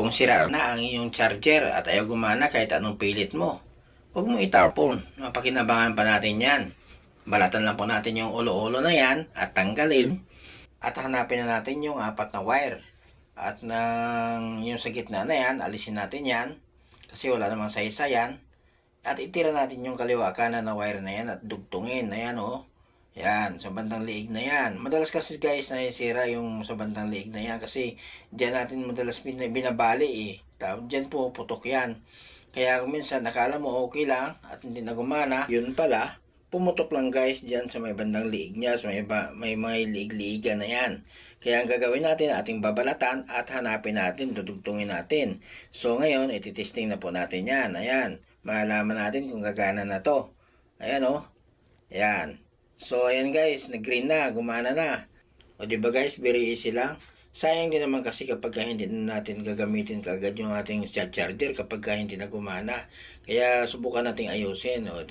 Kung sira na ang iyong charger at ayaw gumana kahit anong pilit mo, huwag mo itapon. Mapakinabangan pa natin yan. Balatan lang po natin yung ulo-ulo na yan at tanggalin. At hanapin na natin yung apat na wire. At nang yung sa gitna na yan, alisin natin yan. Kasi wala namang sa yan. At itira natin yung kaliwa kanan na wire na yan at dugtungin. Ayan o. Yan, sa bandang liig na yan. Madalas kasi guys nasisira yung sa bandang liig na yan kasi diyan natin madalas bin- binabali eh. Tapos diyan po putok yan. Kaya minsan nakala mo okay lang at hindi na gumana, yun pala, pumutok lang guys diyan sa may bandang liig niya, sa may, may mga liig-liigan na yan. Kaya ang gagawin natin, ating babalatan at hanapin natin, dudugtungin natin. So ngayon, ititesting na po natin yan. Ayan, malalaman natin kung gagana na to. Ayan o. Ayan. So, ayan guys, nag-green na, gumana na. O di ba guys, very easy lang. Sayang din naman kasi kapag ka hindi na natin gagamitin kagad yung ating charger kapag ka hindi na gumana. Kaya subukan nating ayusin. O,